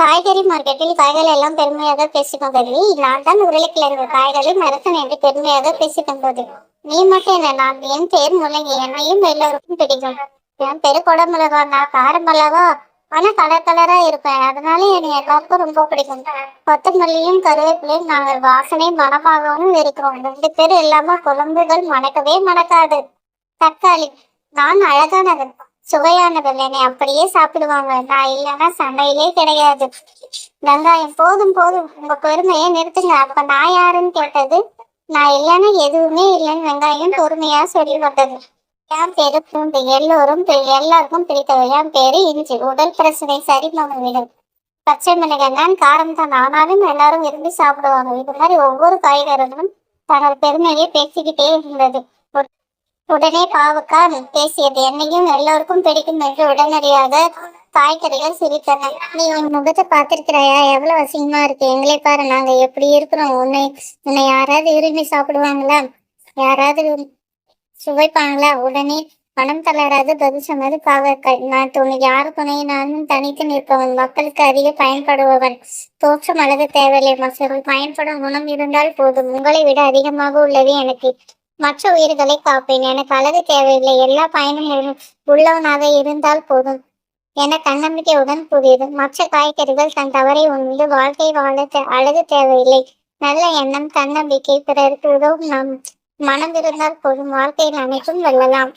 காய்கறி மார்க்கெட்டில் காய்கள் எல்லாம் பெருமையாக பேசிக் கல்வி நான் தான் உருளைக்கிழங்கு காய்களை மரத்தன் என்று பெருமையாக பேசிக் கொண்டது நீ மட்டும் என்ன நான் என் பேர் முள்ளங்கி என்னையும் எல்லோருக்கும் பிடிக்கும். என் பேரு குடமிளகா நான் காரமிளகா ஆனா கலர் கலரா இருப்பேன். அதனால என்னை எல்லாருக்கும் ரொம்ப பிடிக்கும். கொத்தமல்லியும் கருவேப்பிலையும் நாங்கள் வாசனை மனமாகவும் இருக்கிறோம் ரெண்டு பேரும் இல்லாம குழம்புகள் மணக்கவே மணக்காது. தக்காளி நான் அழகானவன். சுவையானவன் அப்படியே சாப்பிடுவாங்க. நான் இல்லைன்னா சண்டையிலே கிடையாது. வெங்காயம் போதும் போதும். உங்க பெருமையை நிறுத்துங்க. அப்ப நான் யாருன்னு கேட்டது நான் இல்லைன்னா எதுவுமே இல்லைன்னு வெங்காயம் பொறுமையா சொல்லி வந்தது. என் பேரு பூண்டு. எல்லோரும் எல்லாருக்கும் பிடித்தது என் பேரு இஞ்சி. உடல் பிரச்சனை சரி விடும் பச்சை மிளகாய் தான் காரம் தான். ஆனாலும் எல்லாரும் விரும்பி சாப்பிடுவாங்க. இது மாதிரி ஒவ்வொரு காய்கறிகளும் தனது பெருமையை பேசிக்கிட்டே இருந்தது. உடனே பாவக்காய் பேசியது என்னையும் எல்லோருக்கும் பிடிக்கும் என்று உடனடியாக காய்கறிகள் சிரித்தன நீ உன் முகத்தை பார்த்திருக்கிறாயா? எவ்வளவு அசிங்கமா இருக்கு. எங்களை பாரு நாங்க எப்படி இருக்கிறோம்? உன்னை உன்னை யாராவது விரும்பி சாப்பிடுவாங்களா? யாராவது சுவைப்பாங்களா? உடனே பணம் தளராது பதில் சொன்னது நான் துணை யார் துணையை நானும் தனித்து நிற்பவன். மக்களுக்கு அதிக பயன்படுபவன். தோற்றம் அல்லது தேவையில்லை மற்றவர்கள் பயன்படும் குணம் இருந்தால் போதும். உங்களை விட அதிகமாக உள்ளது எனக்கு. மற்ற உயிர்களை காப்பேன். எனக்கு அழகு தேவையில்லை. எல்லா பயனும் உள்ளவனாக இருந்தால் போதும். என தன்னம்பிக்கையுடன் கூறியது. மற்ற காய்கறிகள் தன் தவறை உணர்ந்து வாழ்க்கை வாழ தே- அழகு தேவையில்லை. நல்ல எண்ணம் தன்னம்பிக்கை பிறருக்கு உதவும் நம் மனம் இருந்தால் போதும். வாழ்க்கையில் அனைத்தும் வெல்லலாம்.